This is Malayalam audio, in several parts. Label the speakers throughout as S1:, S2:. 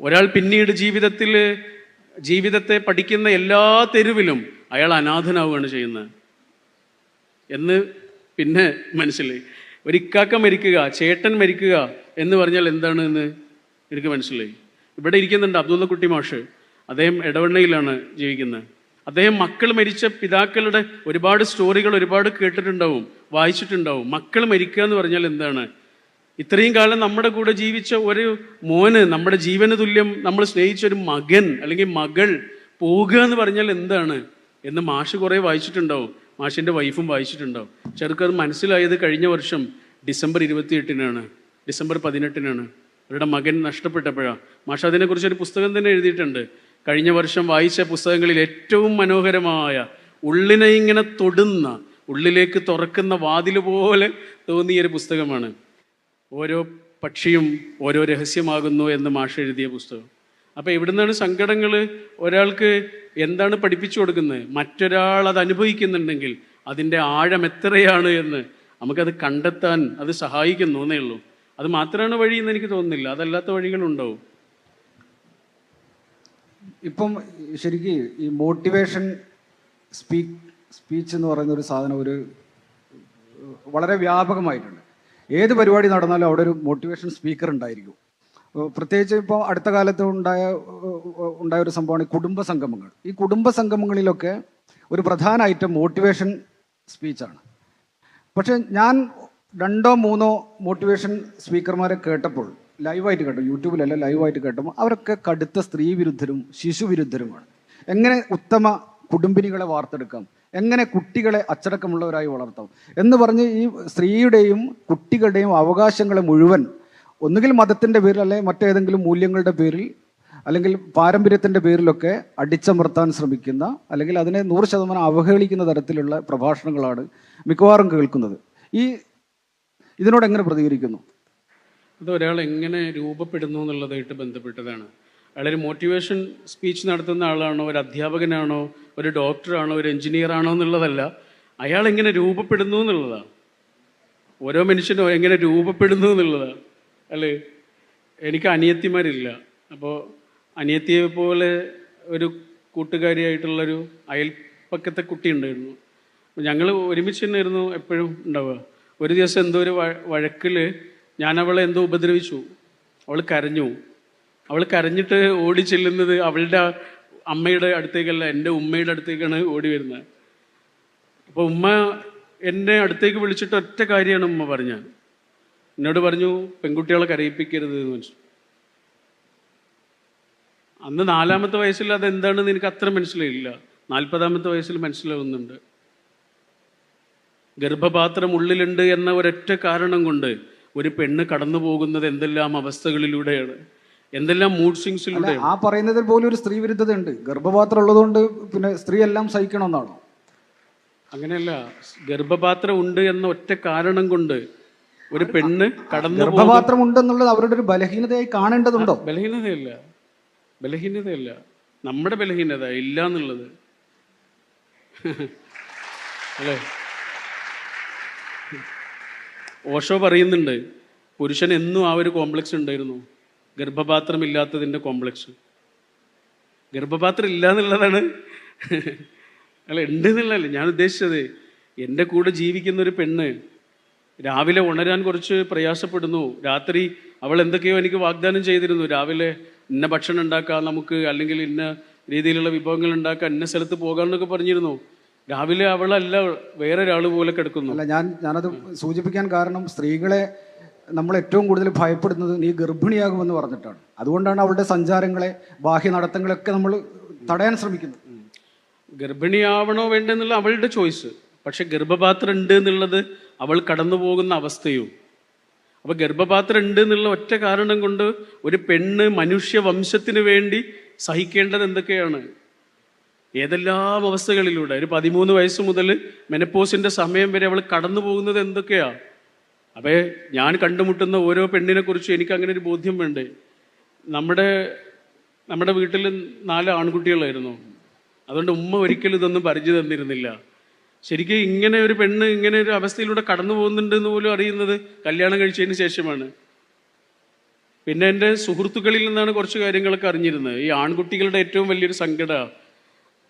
S1: ഒരാൾ പിന്നീട് ജീവിതത്തിൽ ജീവിതത്തെ പഠിക്കുന്ന എല്ലാ തെരുവിലും അയാൾ അനാഥനാവുകയാണ് ചെയ്യുന്നത്. എന്ന് പിന്നെ മനസ്സിലായി. ഒരു ഇക്കാക്ക മരിക്കുക ചേട്ടൻ മരിക്കുക എന്ന് പറഞ്ഞാൽ എന്താണ് എന്ന് എനിക്ക് മനസ്സിലായി. ഇവിടെ ഇരിക്കുന്നുണ്ട് അബ്ദുള്ള കുട്ടി മാഷ്. അദ്ദേഹം ഇടവണ്ണയിലാണ് ജീവിക്കുന്നത്. അദ്ദേഹം മക്കൾ മരിച്ച പിതാക്കളുടെ ഒരുപാട് സ്റ്റോറികൾ ഒരുപാട് കേട്ടിട്ടുണ്ടാവും വായിച്ചിട്ടുണ്ടാവും. മക്കൾ മരിക്കുക എന്ന് പറഞ്ഞാൽ എന്താണ്? ഇത്രയും കാലം നമ്മുടെ കൂടെ ജീവിച്ച ഒരു മോന് നമ്മുടെ ജീവന് തുല്യം നമ്മൾ സ്നേഹിച്ച ഒരു മകൻ അല്ലെങ്കിൽ മകൾ പോകുക എന്ന് പറഞ്ഞാൽ എന്താണ്? എന്ന് മാഷ് കുറേ വായിച്ചിട്ടുണ്ടാവും. മാഷിന്റെ വൈഫും വായിച്ചിട്ടുണ്ടാവും. ചെറുക്കത് മനസ്സിലായത് കഴിഞ്ഞ വർഷം ഡിസംബർ ഇരുപത്തിയെട്ടിനാണ്. ഡിസംബർ പതിനെട്ടിനാണ്. അവരുടെ മകൻ നഷ്ടപ്പെട്ടപ്പോഴാണ് മാഷ് അതിനെക്കുറിച്ച് ഒരു പുസ്തകം തന്നെ എഴുതിയിട്ടുണ്ട്. കഴിഞ്ഞ വർഷം വായിച്ച പുസ്തകങ്ങളിൽ ഏറ്റവും മനോഹരമായ ഉള്ളിനെ ഇങ്ങനെ തൊടുന്ന ഉള്ളിലേക്ക് തുറക്കുന്ന വാതിൽ പോലെ തോന്നിയൊരു പുസ്തകമാണ്. ഓരോ പക്ഷിയും ഓരോ രഹസ്യമാകുന്നു എന്ന് മാഷ് എഴുതിയ പുസ്തകം. അപ്പോൾ ഇവിടുന്നാണ് സങ്കടങ്ങൾ ഒരാൾക്ക് എന്താണ് പഠിപ്പിച്ചു കൊടുക്കുന്നത്? മറ്റൊരാൾ അത് അനുഭവിക്കുന്നുണ്ടെങ്കിൽ അതിന്റെ ആഴം എത്രയാണ് എന്ന് നമുക്കത് കണ്ടെത്താൻ അത് സഹായിക്കുന്നു എന്നേ ഉള്ളൂ. അത് മാത്രമാണ് വഴി എന്ന് എനിക്ക് തോന്നുന്നില്ല. അതല്ലാത്ത വഴികളുണ്ടാവും.
S2: ഇപ്പം ശരിക്ക് ഈ മോട്ടിവേഷൻ സ്പീക്ക് സ്പീച്ച് എന്ന് പറയുന്ന ഒരു സാധനം ഒരു വളരെ വ്യാപകമായിട്ടുണ്ട്. ഏത് പരിപാടി നടന്നാലും അവിടെ ഒരു മോട്ടിവേഷൻ സ്പീക്കർ ഉണ്ടായിരിക്കും. പ്രത്യേകിച്ച് ഇപ്പോൾ അടുത്ത കാലത്ത് ഉണ്ടായ ഉണ്ടായ ഒരു സംഭവമാണ് കുടുംബ സംഗമങ്ങൾ. ഈ കുടുംബ സംഗമങ്ങളിലൊക്കെ ഒരു പ്രധാന ഐറ്റം മോട്ടിവേഷൻ സ്പീച്ചാണ് പക്ഷെ ഞാൻ രണ്ടോ മൂന്നോ മോട്ടിവേഷൻ സ്പീക്കർമാരെ കേട്ടപ്പോൾ ലൈവായിട്ട് കേട്ടു യൂട്യൂബിലല്ല ലൈവായിട്ട് കേട്ടപ്പോൾ അവരൊക്കെ കടുത്ത സ്ത്രീ വിരുദ്ധരും ശിശു വിരുദ്ധരുമാണ്. എങ്ങനെ ഉത്തമ കുടുംബിനികളെ വാർത്തെടുക്കാം. എങ്ങനെ കുട്ടികളെ അച്ചടക്കമുള്ളവരായി വളർത്താം? എന്ന് പറഞ്ഞ് ഈ സ്ത്രീയുടെയും കുട്ടികളുടെയും അവകാശങ്ങളെ മുഴുവൻ ഒന്നുകിൽ മതത്തിന്റെ പേരിൽ അല്ലെങ്കിൽ മറ്റേതെങ്കിലും മൂല്യങ്ങളുടെ പേരിൽ അല്ലെങ്കിൽ പാരമ്പര്യത്തിന്റെ പേരിലൊക്കെ അടിച്ചമർത്താൻ ശ്രമിക്കുന്ന അല്ലെങ്കിൽ അതിനെ നൂറ് ശതമാനം അവഹേളിക്കുന്ന തരത്തിലുള്ള പ്രഭാഷണങ്ങളാണ് മിക്കവാറും കേൾക്കുന്നത്. ഈ ഇതിനോട് എങ്ങനെ പ്രതികരിക്കുന്നു?
S1: അത് ഒരാൾ എങ്ങനെ രൂപപ്പെടുന്നു എന്നുള്ളതായിട്ട് ബന്ധപ്പെട്ടതാണ്. അയാളൊരു മോട്ടിവേഷൻ സ്പീച്ച് നടത്തുന്ന ആളാണോ ഒരു അധ്യാപകനാണോ ഒരു ഡോക്ടറാണോ ഒരു എഞ്ചിനീയറാണോ എന്നുള്ളതല്ല അയാൾ എങ്ങനെ രൂപപ്പെടുന്നു എന്നുള്ളതാണ്. ഓരോ മനുഷ്യനോ എങ്ങനെ രൂപപ്പെടുന്നു എന്നുള്ളതാണ്. അല്ലേ? എനിക്ക് അനിയത്തിമാരില്ല. അപ്പോൾ അനിയത്തിയെ പോലെ ഒരു കൂട്ടുകാരിയായിട്ടുള്ളൊരു അയൽപ്പക്കത്തെ കുട്ടി ഉണ്ടായിരുന്നു. ഞങ്ങൾ ഒരുമിച്ച് തന്നെയായിരുന്നു എപ്പോഴും ഉണ്ടാവുക. ഒരു ദിവസം എന്തോ ഒരു വഴക്കിൽ ഞാൻ അവളെ എന്തോ ഉപദ്രവിച്ചു. അവൾ കരഞ്ഞു. അവൾ കരഞ്ഞിട്ട് ഓടി ചെല്ലുന്നത് അവളുടെ അമ്മയുടെ അടുത്തേക്കല്ല എന്റെ ഉമ്മയുടെ അടുത്തേക്കാണ് ഓടി വരുന്നത്. അപ്പോൾ ഉമ്മ എന്നെ അടുത്തേക്ക് വിളിച്ചിട്ട് ഒറ്റ കാര്യമാണ് ഉമ്മ പറഞ്ഞത്. എന്നോട് പറഞ്ഞു പെൺകുട്ടികളെ കരയിപ്പിക്കരുത് എന്ന് മനസ്സിൽ അന്ന് നാലാമത്തെ വയസ്സിൽ അത് എന്താണെന്ന് എനിക്ക് അത്ര മനസ്സിലായില്ല. നാൽപ്പതാമത്തെ വയസ്സിൽ മനസ്സിലാവുന്നുണ്ട്. ഗർഭപാത്രം ഉള്ളിലുണ്ട് എന്ന ഒരൊറ്റ കാരണം കൊണ്ട് ഒരു പെണ്ണ് കടന്നു പോകുന്നത് എന്തെല്ലാം അവസ്ഥകളിലൂടെയാണ്. എന്തെല്ലാം മൂഡ് സ്വിങ്സിലൂടെ
S2: ആ പറയുന്നതിൽ പോലും ഒരു സ്ത്രീ വിരുദ്ധത ഉണ്ട് ഗർഭപാത്രം ഉള്ളതുകൊണ്ട് പിന്നെ സ്ത്രീ എല്ലാം സഹിക്കണമെന്നാണോ?
S1: അങ്ങനെയല്ല ഗർഭപാത്രം ഉണ്ട് എന്ന ഒറ്റ കാരണം കൊണ്ട് ഒരു പെണ്ണ് കടന്നു
S2: ഗർഭപാത്രം ഉണ്ടെന്നുള്ളത് അവരുടെ ഒരു ബലഹീനതയായി കാണേണ്ടതുണ്ടോ?
S1: ബലഹീനതയല്ല. ബലഹീനതയല്ല. നമ്മുടെ ബലഹീനത ഇല്ല എന്നുള്ളത് അല്ലേ? ഓഷോ പറയുന്നുണ്ട് പുരുഷൻ എന്നും ആ ഒരു കോംപ്ലക്സ് ഉണ്ടായിരുന്നു. ഗർഭപാത്രം ഇല്ലാത്തതിന്റെ കോംപ്ലക്സ് ഗർഭപാത്രം ഇല്ല എന്നുള്ളതാണ് അല്ല ഉണ്ട് എന്നുള്ളതല്ല ഞാൻ ഉദ്ദേശിച്ചത് എന്റെ കൂടെ ജീവിക്കുന്ന ഒരു പെണ്ണ് രാവിലെ ഉണരാൻ കുറച്ച് പ്രയാസപ്പെടുന്നു. രാത്രി അവൾ എന്തൊക്കെയോ എനിക്ക് വാഗ്ദാനം ചെയ്തിരുന്നു. രാവിലെ ഇന്ന ഭക്ഷണം ഉണ്ടാക്കാം നമുക്ക് അല്ലെങ്കിൽ ഇന്ന രീതിയിലുള്ള വിഭവങ്ങൾ ഉണ്ടാക്കാം ഇന്ന സ്ഥലത്ത് പോകാമെന്നൊക്കെ പറഞ്ഞിരുന്നു. രാവിലെ അവളല്ല വേറെ ഒരാൾ പോലെ കിടക്കുന്നു.
S2: അല്ല ഞാൻ ഞാനത് സൂചിപ്പിക്കാൻ കാരണം സ്ത്രീകളെ നമ്മൾ ഏറ്റവും കൂടുതൽ ഭയപ്പെടുന്നത് നീ ഗർഭിണിയാകുമെന്ന് പറഞ്ഞിട്ടാണ്. അതുകൊണ്ടാണ് അവളുടെ സഞ്ചാരങ്ങളെ ബാഹ്യ നടത്തങ്ങളൊക്കെ നമ്മൾ തടയാൻ ശ്രമിക്കുന്നത്.
S1: ഗർഭിണിയാവണോ വേണ്ടെന്നുള്ള അവളുടെ ചോയ്സ്. പക്ഷെ ഗർഭപാത്രം ഉണ്ട് എന്നുള്ളത് അവൾ കടന്നു പോകുന്ന അവസ്ഥയും. അപ്പൊ ഗർഭപാത്രം ഉണ്ട് എന്നുള്ള ഒറ്റ കാരണം കൊണ്ട് ഒരു പെണ്ണ് മനുഷ്യ വംശത്തിന് വേണ്ടി സഹിക്കേണ്ടത് എന്തൊക്കെയാണ്? ഏതെല്ലാം അവസ്ഥകളിലൂടെ? ഒരു പതിമൂന്ന് വയസ്സ് മുതൽ മെനപ്പോസിന്റെ സമയം വരെ അവൾ കടന്നു പോകുന്നത് എന്തൊക്കെയാ? അപ്പേ ഞാൻ കണ്ടുമുട്ടുന്ന ഓരോ പെണ്ണിനെ കുറിച്ചും എനിക്ക് അങ്ങനെ ഒരു ബോധ്യം വേണ്ടേ? നമ്മുടെ നമ്മുടെ വീട്ടിൽ നാല് ആൺകുട്ടികളായിരുന്നു. അതുകൊണ്ട് ഉമ്മ ഒരിക്കലും ഇതൊന്നും പരിചയം തന്നിരുന്നില്ല. ശരിക്കും ഇങ്ങനെ ഒരു പെണ്ണ് ഇങ്ങനെ ഒരു അവസ്ഥയിലൂടെ കടന്നു പോകുന്നുണ്ട് എന്ന് പോലും അറിയുന്നത് കല്യാണം കഴിച്ചതിന് ശേഷമാണ്. പിന്നെ എന്റെ സുഹൃത്തുക്കളിൽ നിന്നാണ് കുറച്ച് കാര്യങ്ങളൊക്കെ അറിഞ്ഞിരുന്നത്. ഈ ആൺകുട്ടികളുടെ ഏറ്റവും വലിയൊരു സങ്കട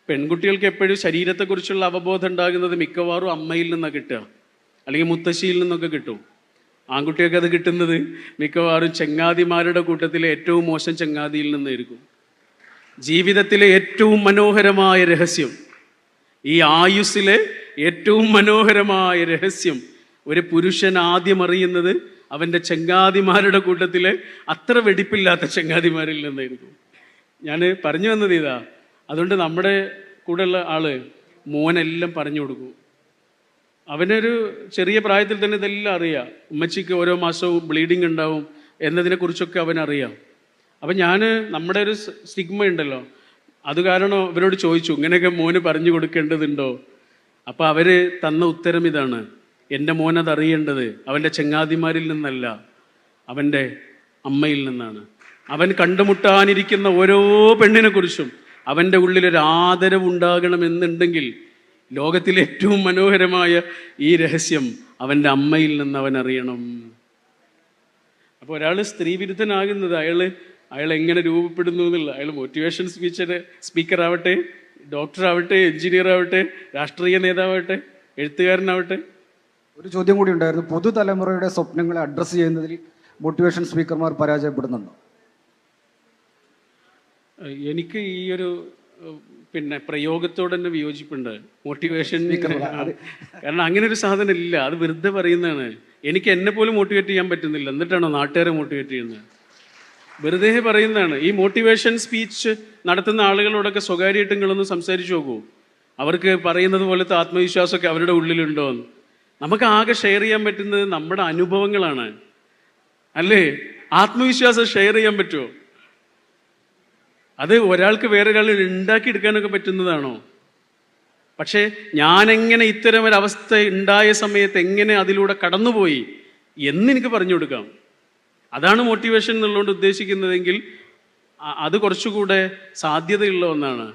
S1: പെൺകുട്ടികൾക്ക് എപ്പോഴും ശരീരത്തെക്കുറിച്ചുള്ള അവബോധം ഉണ്ടാകുന്നത് മിക്കവാറും അമ്മയിൽ നിന്നാണ് കിട്ടുക. അല്ലെങ്കിൽ മുത്തശ്ശിയിൽ നിന്നൊക്കെ കിട്ടും. ആൺകുട്ടികൾക്ക് അത് കിട്ടുന്നത് മിക്കവാറും ചങ്ങാതിമാരുടെ കൂട്ടത്തിലെ ഏറ്റവും മോശം ചങ്ങാതിയിൽ നിന്നായിരിക്കും. ജീവിതത്തിലെ ഏറ്റവും മനോഹരമായ രഹസ്യം ഈ ആയുസ്സിലെ ഏറ്റവും മനോഹരമായ രഹസ്യം ഒരു പുരുഷൻ ആദ്യം അറിയുന്നത് അവന്റെ ചങ്ങാതിമാരുടെ കൂട്ടത്തിലെ അത്ര വെടിപ്പില്ലാത്ത ചങ്ങാതിമാരിൽ നിന്നായിരിക്കും. ഞാൻ പറഞ്ഞു വന്നത് ഇതാ അതുകൊണ്ട് നമ്മുടെ കൂടെയുള്ള ആൾ മോനെല്ലാം പറഞ്ഞു കൊടുക്കും. അവനൊരു ചെറിയ പ്രായത്തിൽ തന്നെ ഇതെല്ലാം അറിയാം. ഉമ്മച്ചിക്ക് ഓരോ മാസവും ബ്ലീഡിങ് ഉണ്ടാവും എന്നതിനെക്കുറിച്ചൊക്കെ അവനറിയാം. അപ്പം ഞാൻ നമ്മുടെ ഒരു സ്റ്റിഗ്മ ഉണ്ടല്ലോ. അത് കാരണം അവരോട് ചോദിച്ചു ഇങ്ങനെയൊക്കെ മോന് പറഞ്ഞു കൊടുക്കേണ്ടതുണ്ടോ? അപ്പം അവർ തന്ന ഉത്തരം ഇതാണ്. എന്റെ മോനത് അറിയേണ്ടത് അവന്റെ ചെങ്ങാതിമാരിൽ നിന്നല്ല അവന്റെ അമ്മയിൽ നിന്നാണ്. അവൻ കണ്ടുമുട്ടാനിരിക്കുന്ന ഓരോ പെണ്ണിനെക്കുറിച്ചും അവന്റെ ആദരവ് ഉണ്ടാകണമെന്നുണ്ടെങ്കിൽ ലോകത്തിലെ ഏറ്റവും മനോഹരമായ ഈ രഹസ്യം അവന്റെ അമ്മയിൽ നിന്ന് അവൻ അറിയണം. അപ്പോൾ ഒരാൾ സ്ത്രീ സ്ത്രീവിരുദ്ധനാകുന്നത് അയാൾ അയാൾ എങ്ങനെ രൂപപ്പെടുന്നു എന്നുള്ള അയാൾ മോട്ടിവേഷൻ സ്പീച്ചർ സ്പീക്കർ ആവട്ടെ ഡോക്ടർ ആവട്ടെ എഞ്ചിനീയർ ആവട്ടെ രാഷ്ട്രീയ നേതാവട്ടെ എഴുത്തുകാരനാവട്ടെ.
S2: ഒരു ചോദ്യം കൂടി ഉണ്ടായിരുന്നു. പുതുതലമുറയുടെ സ്വപ്നങ്ങളെ അഡ്രസ്സ് ചെയ്യുന്നതിൽ മോട്ടിവേഷൻ സ്പീക്കർമാർ പരാജയപ്പെടുന്നുണ്ടോ?
S1: എനിക്ക് ഈ ഒരു പിന്നെ പ്രയോഗത്തോട് തന്നെ വിയോജിപ്പുണ്ട്. മോട്ടിവേഷൻ കാരണം അങ്ങനെ ഒരു സാധനം ഇല്ല. അത് വെറുതെ പറയുന്നതാണ്. എനിക്ക് എന്നെ പോലും മോട്ടിവേറ്റ് ചെയ്യാൻ പറ്റുന്നില്ല. എന്നിട്ടാണോ നാട്ടുകാരെ മോട്ടിവേറ്റ് ചെയ്യുന്നത്? വെറുതെ പറയുന്നതാണ്. ഈ മോട്ടിവേഷൻ സ്പീച്ച് നടത്തുന്ന ആളുകളോടൊക്കെ സ്വകാര്യമായിട്ട് നിങ്ങളൊന്ന് സംസാരിച്ചു നോക്കൂ. അവർക്ക് പറയുന്നത് പോലത്തെ ആത്മവിശ്വാസമൊക്കെ അവരുടെ ഉള്ളിലുണ്ടോ എന്ന്. നമുക്ക് ആകെ ഷെയർ ചെയ്യാൻ പറ്റുന്നത് നമ്മുടെ അനുഭവങ്ങളാണ്. അല്ലേ? ആത്മവിശ്വാസം ഷെയർ ചെയ്യാൻ പറ്റുമോ? അത് ഒരാൾക്ക് വേറെ വേറൊരാൾ ഉണ്ടാക്കിയെടുക്കാനൊക്കെ പറ്റുന്നതാണോ? പക്ഷേ ഞാനെങ്ങനെ ഇത്തരം ഒരു അവസ്ഥ ഉണ്ടായ സമയത്ത് എങ്ങനെ അതിലൂടെ കടന്നുപോയി എന്ന് എനിക്ക് പറഞ്ഞു കൊടുക്കാം. അതാണ് മോട്ടിവേഷൻ എന്നുള്ളതുകൊണ്ട് ഉദ്ദേശിക്കുന്നതെങ്കിൽ അത് കുറച്ചുകൂടെ സാധ്യതയുള്ള ഒന്നാണ്.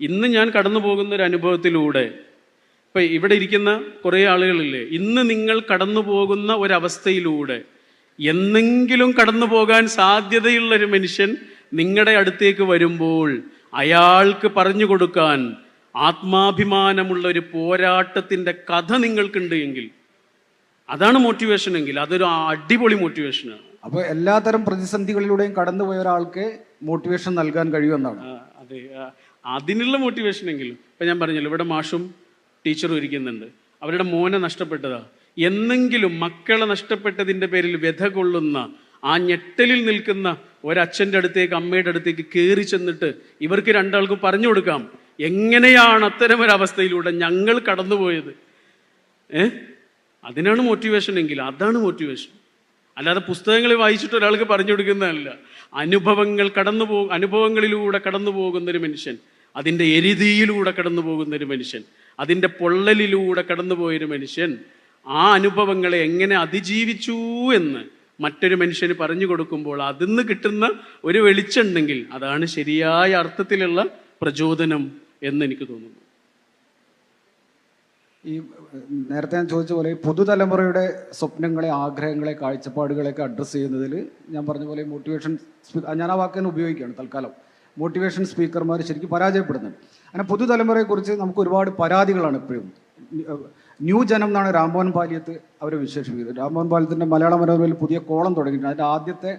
S1: ഇന്ന് ഞാൻ കടന്നു പോകുന്ന ഒരു അനുഭവത്തിലൂടെ ഇപ്പൊ ഇവിടെ ഇരിക്കുന്ന കുറേ ആളുകളില്ലേ ഇന്ന് നിങ്ങൾ കടന്നു പോകുന്ന ഒരവസ്ഥയിലൂടെ എന്നെങ്കിലും കടന്നു പോകാൻ സാധ്യതയുള്ള ഒരു മനുഷ്യൻ നിങ്ങളുടെ അടുത്തേക്ക് വരുമ്പോൾ അയാൾക്ക് പറഞ്ഞു കൊടുക്കാൻ ആത്മാഭിമാനമുള്ള ഒരു പോരാട്ടത്തിന്റെ കഥ നിങ്ങൾക്കുണ്ട് എങ്കിൽ അതാണ് മോട്ടിവേഷൻ എങ്കിൽ അതൊരു അടിപൊളി മോട്ടിവേഷനാണ്
S2: അപ്പോൾ എല്ലാത്തരം പ്രതിസന്ധികളിലൂടെയും കടന്നു പോയ ഒരാൾക്ക് മോട്ടിവേഷൻ നൽകാൻ കഴിയുമെന്നാണ്.
S1: അതെ അതിനുള്ള മോട്ടിവേഷൻ എങ്കിലും ഇപ്പൊ ഞാൻ പറഞ്ഞല്ലോ ഇവിടെ മാഷും ടീച്ചറും ഇരിക്കുന്നുണ്ട്. അവരുടെ മോനെ നഷ്ടപ്പെട്ടതാ. എന്നെങ്കിലും മക്കളെ നഷ്ടപ്പെട്ടതിന്റെ പേരിൽ വ്യഥ കൊള്ളുന്ന ആ ഞെട്ടലിൽ നിൽക്കുന്ന ഒരച്ഛന്റെ അടുത്തേക്ക് അമ്മയുടെ അടുത്തേക്ക് കയറി ചെന്നിട്ട് ഇവർക്ക് രണ്ടാൾക്കും പറഞ്ഞു കൊടുക്കാം. എങ്ങനെയാണ് അത്തരം ഒരു അവസ്ഥയിലൂടെ ഞങ്ങൾ കടന്നുപോയത്? ഏ? അതിനാണ് മോട്ടിവേഷൻ എങ്കിൽ അതാണ് മോട്ടിവേഷൻ അല്ലാതെ പുസ്തകങ്ങൾ വായിച്ചിട്ട് ഒരാൾക്ക് പറഞ്ഞു കൊടുക്കുന്നതല്ല. അനുഭവങ്ങൾ കടന്നു പോ അനുഭവങ്ങളിലൂടെ കടന്നു പോകുന്നൊരു മനുഷ്യൻ അതിന്റെ എരുതിയിലൂടെ കടന്നു പോകുന്നൊരു മനുഷ്യൻ അതിന്റെ പൊള്ളലിലൂടെ കടന്നുപോയൊരു മനുഷ്യൻ ആ അനുഭവങ്ങളെ എങ്ങനെ അതിജീവിച്ചു എന്ന് മറ്റൊരു മനുഷ്യന് പറഞ്ഞു കൊടുക്കുമ്പോൾ അതിന്ന് കിട്ടുന്ന ഒരു വെളിച്ചുണ്ടെങ്കിൽ അതാണ് ശരിയായ അർത്ഥത്തിലുള്ള പ്രചോദനം എന്ന് എനിക്ക് തോന്നുന്നു.
S2: ഈ നേരത്തെ ഞാൻ ചോദിച്ച പോലെ പുതുതലമുറയുടെ സ്വപ്നങ്ങളെ ആഗ്രഹങ്ങളെ കാഴ്ചപ്പാടുകളെയൊക്കെ അഡ്രസ്സ് ചെയ്യുന്നതിൽ ഞാൻ പറഞ്ഞ പോലെ മോട്ടിവേഷൻ ഞാൻ ആ വാക്ക് ഉപയോഗിക്കുകയാണ് തൽക്കാലം. മോട്ടിവേഷൻ സ്പീക്കർമാർ ശരിക്കും പരാജയപ്പെടുന്നുണ്ട്. അങ്ങനെ പുതുതലമുറയെക്കുറിച്ച് നമുക്ക് ഒരുപാട് പരാതികളാണ് ഇപ്പോഴും ന്യൂ ജനം എന്നാണ് രാംമോഹൻ പാലിയത്ത് അവരെ വിശേഷിപ്പിക്കുന്നത്. രാംമോഹൻ പാലിയത്തിന്റെ മലയാള മനോരമയിൽ പുതിയ കോളം തുടങ്ങിയിട്ടുണ്ട്. അതിന്റെ ആദ്യത്തെ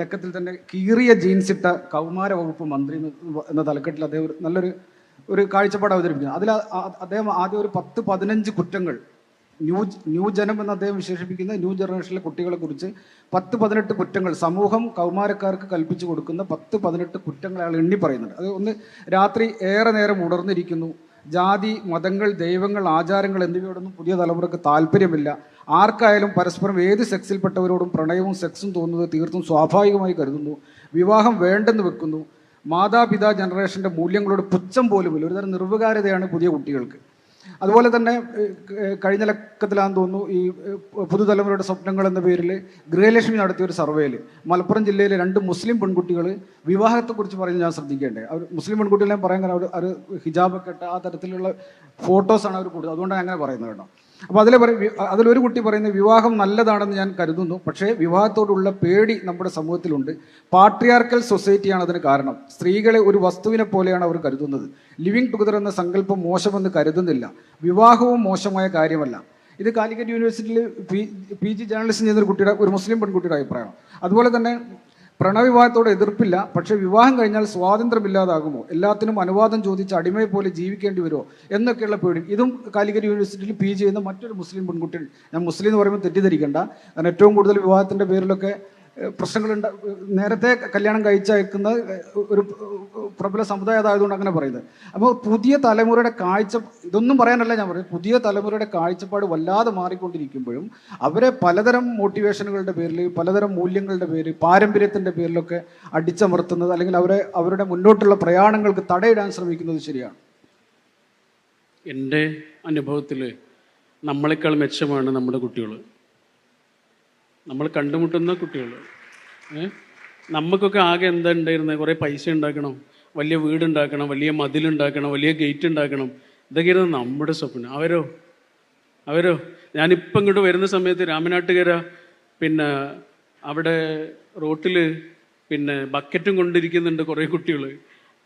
S2: ലക്കത്തിൽ തന്നെ കീറിയ ജീൻസ് ഇട്ട കൗമാര വകുപ്പ് മന്ത്രി എന്ന തലക്കെട്ടിൽ അദ്ദേഹം ഒരു നല്ലൊരു ഒരു കാഴ്ചപ്പാട് അവതരിപ്പിക്കുന്നത് അതിൽ അദ്ദേഹം ആദ്യം ഒരു പത്ത് പതിനഞ്ച് കുറ്റങ്ങൾ ന്യൂ ന്യൂ ജനം എന്ന് അദ്ദേഹം വിശേഷിപ്പിക്കുന്ന ന്യൂ ജനറേഷനിലെ കുട്ടികളെ കുറിച്ച് പത്ത് പതിനെട്ട് കുറ്റങ്ങൾ സമൂഹം കൗമാരക്കാർക്ക് കൽപ്പിച്ചു കൊടുക്കുന്ന പത്ത് പതിനെട്ട് കുറ്റങ്ങൾ അയാൾ എണ്ണി പറയുന്നുണ്ട്. അത് ഒന്ന് രാത്രി ഏറെ നേരം ഉണർന്നിരിക്കുന്നു. ജാതി മതങ്ങൾ ദൈവങ്ങൾ ആചാരങ്ങൾ എന്നിവയോടൊന്നും പുതിയ തലമുറയ്ക്ക് താല്പര്യമില്ല. ആർക്കായാലും പരസ്പരം ഏത് സെക്സിൽപ്പെട്ടവരോടും പ്രണയവും സെക്സും തോന്നുന്നത് തീർത്തും സ്വാഭാവികമായി കരുതുന്നു. വിവാഹം വേണ്ടെന്ന് വെക്കുന്നു. മാതാപിതാ ജനറേഷന്റെ മൂല്യങ്ങളോട് പുച്ഛം പോലുമില്ല ഒരുതരം നിർവികാരതയാണ് പുതിയ കുട്ടികൾക്ക്. അതുപോലെ തന്നെ കഴിഞ്ഞ ലക്കത്തിലാണെന്ന് തോന്നുന്നു ഈ പുതുതലമുറയുടെ സ്വപ്നങ്ങൾ എന്ന പേരിൽ ഗൃഹലക്ഷ്മി നടത്തിയ ഒരു സർവേയിൽ മലപ്പുറം ജില്ലയിലെ രണ്ട് മുസ്ലിം പെൺകുട്ടികൾ വിവാഹത്തെക്കുറിച്ച് പറയുന്നത് ഞാൻ ശ്രദ്ധിക്കേണ്ടത് അവർ മുസ്ലിം പെൺകുട്ടികളെ പറയാൻ കാരണം അവർ ഹിജാബൊക്കെ ഇട്ട ആ തരത്തിലുള്ള ഫോട്ടോസാണ് അവർ കൂടുതൽ അതുകൊണ്ടാണ് അങ്ങനെ പറയുന്നത് കേട്ടോ. അപ്പോൾ അതിലെ പറയും അതിലൊരു കുട്ടി പറയുന്നത് വിവാഹം നല്ലതാണെന്ന് ഞാൻ കരുതുന്നു. പക്ഷേ വിവാഹത്തോടുള്ള പേടി നമ്മുടെ സമൂഹത്തിലുണ്ട്. പാട്രിയാർക്കൽ സൊസൈറ്റിയാണ് അതിന് കാരണം. സ്ത്രീകളെ ഒരു വസ്തുവിനെ പോലെയാണ് അവർ കരുതുന്നത്. ലിവിങ് ടുഗദർ എന്ന സങ്കല്പം മോശമെന്ന് കരുതുന്നില്ല. വിവാഹവും മോശമായ കാര്യമല്ല. ഇത് കാലിക്കറ്റ് യൂണിവേഴ്സിറ്റിയിൽ പി പി ജി ജേർണലിസം ചെയ്യുന്ന ഒരു കുട്ടിയുടെ ഒരു മുസ്ലിം പെൺകുട്ടിയുടെ അഭിപ്രായമാണ്. അതുപോലെ തന്നെ പ്രണവിവാഹത്തോട് എതിർപ്പില്ല പക്ഷേ വിവാഹം കഴിഞ്ഞാൽ സ്വാതന്ത്ര്യമില്ലാതാകുമോ എല്ലാത്തിനും അനുവാദം ചോദിച്ച് അടിമയെ പോലെ ജീവിക്കേണ്ടി വരുമോ? എന്നൊക്കെയുള്ള പേടി ഇതും കാലിക്കറ്റ് യൂണിവേഴ്സിറ്റിയിൽ പി ചെയ്യുന്ന മറ്റൊരു മുസ്ലിം പെൺകുട്ടി ഞാൻ മുസ്ലിം എന്ന് പറയുമ്പോൾ തെറ്റിദ്ധരിക്കേണ്ട. കാരണം ഏറ്റവും കൂടുതൽ വിവാഹത്തിന്റെ പേരിലൊക്കെ പ്രശ്നങ്ങളുണ്ട്. നേരത്തെ കല്യാണം കഴിച്ചയക്കുന്ന ഒരു പ്രബല സമുദായം അതായതുകൊണ്ട് അങ്ങനെ പറയുന്നത്. അപ്പോൾ പുതിയ തലമുറയുടെ കാഴ്ച ഇതൊന്നും പറയാനല്ല ഞാൻ പറയുന്നത്. പുതിയ തലമുറയുടെ കാഴ്ചപ്പാട് വല്ലാതെ മാറിക്കൊണ്ടിരിക്കുമ്പോഴും അവരെ പലതരം മോട്ടിവേഷനുകളുടെ പേരിൽ പലതരം മൂല്യങ്ങളുടെ പേര് പാരമ്പര്യത്തിന്റെ പേരിലൊക്കെ അടിച്ചമർത്തുന്നത് അല്ലെങ്കിൽ അവരെ അവരുടെ മുന്നോട്ടുള്ള പ്രയാണങ്ങൾക്ക് തടയിടാൻ ശ്രമിക്കുന്നത് ശരിയാണ്.
S1: എന്റെ അനുഭവത്തിൽ നമ്മളെക്കാൾ മെച്ചമാണ് നമ്മുടെ കുട്ടികൾ. നമ്മൾ കണ്ടുമുട്ടുന്ന കുട്ടികൾ. നമുക്കൊക്കെ ആകെ എന്താ ഉണ്ടായിരുന്നത് കുറേ പൈസ ഉണ്ടാക്കണം വലിയ വീടുണ്ടാക്കണം വലിയ മതിലുണ്ടാക്കണം വലിയ ഗേറ്റ് ഉണ്ടാക്കണം. ഇതൊക്കെയായിരുന്നു നമ്മുടെ സ്വപ്നം. അവരോ? അവരോ? ഞാനിപ്പം ഇങ്ങോട്ട് വരുന്ന സമയത്ത് രാമനാട്ടുകര പിന്നെ അവിടെ റോട്ടിൽ പിന്നെ ബക്കറ്റും കൊണ്ടിരിക്കുന്നുണ്ട് കുറേ കുട്ടികൾ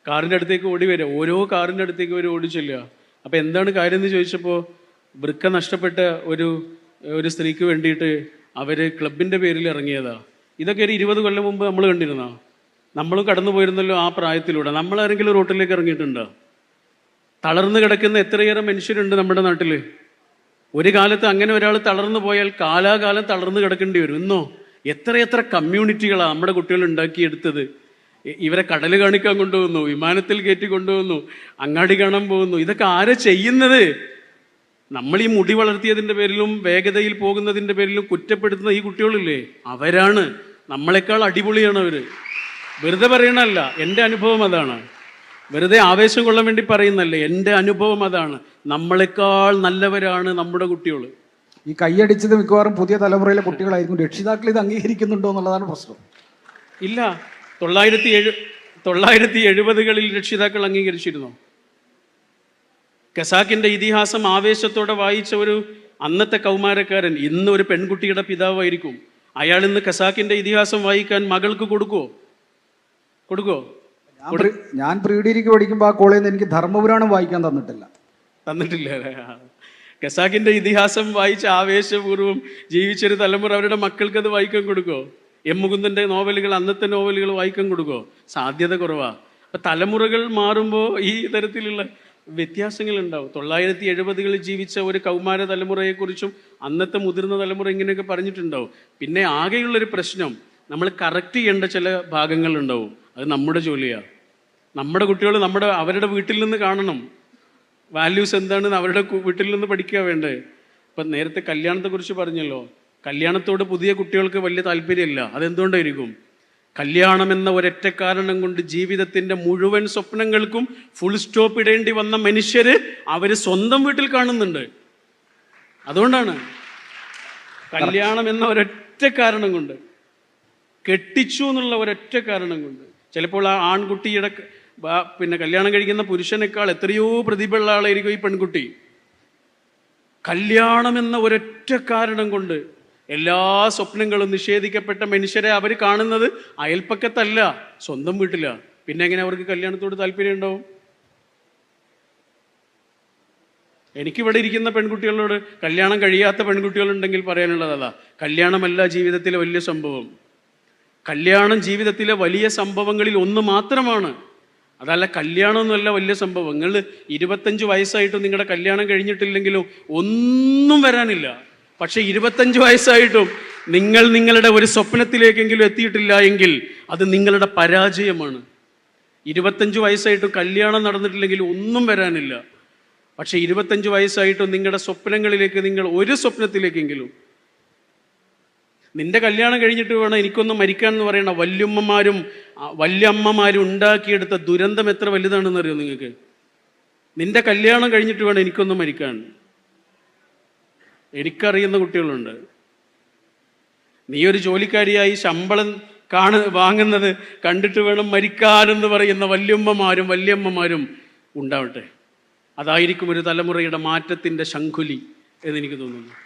S1: കാറിന്റെ അടുത്തേക്ക് ഓടി വരിക. ഓരോ കാറിന്റെ അടുത്തേക്ക് അവർ ഓടി ചെല്ലുക. അപ്പോൾ എന്താണ് കാര്യം എന്ന് ചോദിച്ചപ്പോൾ വൃക്ക നഷ്ടപ്പെട്ട ഒരു ഒരു സ്ത്രീക്ക് വേണ്ടിയിട്ട് അവർ ക്ലബിന്റെ പേരിൽ ഇറങ്ങിയതാ. ഇതൊക്കെ ഒരു ഇരുപത് കൊല്ലം മുമ്പ് നമ്മൾ കണ്ടിരുന്നോ? നമ്മളും കടന്നു പോയിരുന്നല്ലോ ആ പ്രായത്തിലൂടെ. നമ്മൾ ആരെങ്കിലും റോട്ടിലേക്ക് ഇറങ്ങിയിട്ടുണ്ടോ? തളർന്നു കിടക്കുന്ന എത്രയേറെ മനുഷ്യരുണ്ട് നമ്മുടെ നാട്ടിൽ ഒരു കാലത്ത് അങ്ങനെ ഒരാൾ തളർന്നു പോയാൽ കാലാകാലം തളർന്നു കിടക്കേണ്ടി വരും. ഇന്നോ? എത്രയെത്ര കമ്മ്യൂണിറ്റികളാണ് നമ്മുടെ കുട്ടികൾ ഉണ്ടാക്കിയെടുത്തത്. ഇവരെ കടൽ കാണിക്കാൻ കൊണ്ടുപോകുന്നു വിമാനത്തിൽ കയറ്റി കൊണ്ടുപോകുന്നു അങ്ങാടി കാണാൻ പോകുന്നു. ഇതൊക്കെ ആരെ ചെയ്യുന്നത്? നമ്മൾ ഈ മുടി വളർത്തിയതിന്റെ പേരിലും വേഗതയിൽ പോകുന്നതിന്റെ പേരിലും കുറ്റപ്പെടുത്തുന്ന ഈ കുട്ടികളില്ലേ? അവരാണ്. നമ്മളെക്കാൾ അടിപൊളിയാണ് അവർ വെറുതെ പറയണല്ല എന്റെ അനുഭവം അതാണ്. വെറുതെ ആവേശം കൊള്ളാൻ വേണ്ടി പറയുന്നല്ലേ എന്റെ അനുഭവം അതാണ്. നമ്മളെക്കാൾ നല്ലവരാണ് നമ്മുടെ കുട്ടികൾ
S2: ഈ കൈയടിച്ചത് മിക്കവാറും പുതിയ തലമുറയിലെ കുട്ടികളായിരിക്കും. രക്ഷിതാക്കൾ ഇത് അംഗീകരിക്കുന്നുണ്ടോ എന്നുള്ളതാണ് പ്രശ്നം.
S1: ഇല്ല. തൊള്ളായിരത്തി എഴു തൊള്ളായിരത്തി എഴുപതുകളിൽ രക്ഷിതാക്കൾ അംഗീകരിച്ചിരുന്നു? ഖസാക്കിന്റെ ഇതിഹാസം ആവേശത്തോടെ വായിച്ച ഒരു അന്നത്തെ കൗമാരക്കാരൻ ഇന്ന് ഒരു പെൺകുട്ടിയുടെ പിതാവായിരിക്കും. അയാൾ ഇന്ന് ഖസാക്കിന്റെ ഇതിഹാസം വായിക്കാൻ മകൾക്ക് കൊടുക്കുവോ? കൊടുക്കുവോ?
S2: ഞാൻ പ്രീ- ഡിഗ്രിക്ക് പഠിക്കുമ്പോൾ ആ കോളേജിൽ നിന്ന് എനിക്ക് ധർമ്മപുരാണം വായിക്കാൻ തന്നിട്ടില്ല.
S1: തന്നിട്ടില്ല ഖസാക്കിന്റെ ഇതിഹാസം വായിച്ച ആവേശപൂർവം ജീവിച്ചൊരു തലമുറ അവരുടെ മക്കൾക്ക് അത് വായിക്കാൻ കൊടുക്കുമോ എം മുകുന്ദന്റെ നോവലുകൾ അന്നത്തെ നോവലുകൾ വായിക്കാൻ കൊടുക്കുമോ സാധ്യത കുറവാണ് അപ്പം തലമുറകൾ മാറുമ്പോൾ ഈ തരത്തിലുള്ള വ്യത്യാസങ്ങൾ ഉണ്ടാവും തൊള്ളായിരത്തി എഴുപതുകളിൽ ജീവിച്ച ഒരു കൗമാര തലമുറയെക്കുറിച്ചും അന്നത്തെ മുതിർന്ന തലമുറ ഇങ്ങനെയൊക്കെ പറഞ്ഞിട്ടുണ്ടാവും. പിന്നെ ആകെയുള്ളൊരു പ്രശ്നം നമ്മൾ കറക്റ്റ് ചെയ്യേണ്ട ചില ഭാഗങ്ങളുണ്ടാവും. അത് നമ്മുടെ ജോലിയാണ് നമ്മുടെ കുട്ടികൾ നമ്മുടെ അവരുടെ വീട്ടിൽ നിന്ന് കാണണം. വാല്യൂസ് എന്താണെന്ന് അവരുടെ വീട്ടിൽ നിന്ന് പഠിക്കുക വേണ്ടേ? ഇപ്പം നേരത്തെ കല്യാണത്തെക്കുറിച്ച് പറഞ്ഞല്ലോ. കല്യാണത്തോട് പുതിയ കുട്ടികൾക്ക് വലിയ താല്പര്യമില്ല. അതെന്തുകൊണ്ടായിരിക്കും? കല്യാണം എന്ന ഒരൊറ്റ കാരണം കൊണ്ട് ജീവിതത്തിന്റെ മുഴുവൻ സ്വപ്നങ്ങൾക്കും ഫുൾ സ്റ്റോപ്പ് ഇടേണ്ടി വന്ന മനുഷ്യര് അവർ സ്വന്തം വീട്ടിൽ കാണുന്നുണ്ട്. അതുകൊണ്ടാണ് കല്യാണം എന്ന ഒരൊറ്റ കാരണം കൊണ്ട് കെട്ടിച്ചു എന്നുള്ള ഒരൊറ്റ കാരണം കൊണ്ട്. ചിലപ്പോൾ ആ ആൺകുട്ടിയുടെ പിന്നെ കല്യാണം കഴിക്കുന്ന പുരുഷനേക്കാൾ എത്രയോ പ്രതിഭയുള്ള ആളായിരിക്കും ഈ പെൺകുട്ടി. കല്യാണം എന്ന ഒരൊറ്റ കാരണം കൊണ്ട് എല്ലാ സ്വപ്നങ്ങളും നിഷേധിക്കപ്പെട്ട മനുഷ്യരെ അവർ കാണുന്നത് അയൽപ്പക്കത്തല്ല സ്വന്തം വീട്ടിലാണ് പിന്നെ എങ്ങനെ അവർക്ക് കല്യാണത്തോട് താല്പര്യം ഉണ്ടാവും? എനിക്കിവിടെ ഇരിക്കുന്ന പെൺകുട്ടികളോട് കല്യാണം കഴിയാത്ത പെൺകുട്ടികളുണ്ടെങ്കിൽ പറയാനുള്ളത് അതാ കല്യാണമല്ല ജീവിതത്തിലെ വലിയ സംഭവം. കല്യാണം ജീവിതത്തിലെ വലിയ സംഭവങ്ങളിൽ ഒന്ന് മാത്രമാണ്. അതല്ല കല്യാണം എന്നല്ല വലിയ സംഭവം. നിങ്ങൾ ഇരുപത്തഞ്ച് വയസ്സായിട്ടും നിങ്ങളുടെ കല്യാണം കഴിഞ്ഞിട്ടില്ലെങ്കിലും ഒന്നും വരാനില്ല. പക്ഷെ ഇരുപത്തഞ്ച് വയസ്സായിട്ടും നിങ്ങൾ നിങ്ങളുടെ ഒരു സ്വപ്നത്തിലേക്കെങ്കിലും എത്തിയിട്ടില്ല എങ്കിൽ അത് നിങ്ങളുടെ പരാജയമാണ്. ഇരുപത്തഞ്ച് വയസ്സായിട്ടും കല്യാണം നടന്നിട്ടില്ലെങ്കിൽ ഒന്നും വരാനില്ല. പക്ഷെ ഇരുപത്തഞ്ച് വയസ്സായിട്ടും നിങ്ങളുടെ സ്വപ്നങ്ങളിലേക്ക് നിങ്ങൾ ഒരു സ്വപ്നത്തിലേക്കെങ്കിലും നിന്റെ കല്യാണം കഴിഞ്ഞിട്ട് വേണം എനിക്കൊന്ന് മരിക്കാൻ എന്ന് പറയണ വല്യമ്മമാരും വല്യമ്മമാരും ഉണ്ടാക്കിയെടുത്ത ദുരന്തം എത്ര വലുതാണെന്ന് അറിയോ നിങ്ങൾക്ക്? നിന്റെ കല്യാണം കഴിഞ്ഞിട്ട് വേണം എനിക്കൊന്ന് മരിക്കാൻ. എനിക്കറിയുന്ന കുട്ടികളുണ്ട്. നീ ഒരു ജോലിക്കാരിയായി ശമ്പളം കാണ വാങ്ങുന്നത് കണ്ടിട്ട് വേണം മരിക്കാനെന്ന് പറയുന്ന വല്യമ്മമാരും വല്യമ്മമാരും ഉണ്ടാവട്ടെ. അതായിരിക്കും ഒരു തലമുറയുടെ മാറ്റത്തിന്റെ ശംഖുലി എന്നെനിക്ക് തോന്നുന്നു.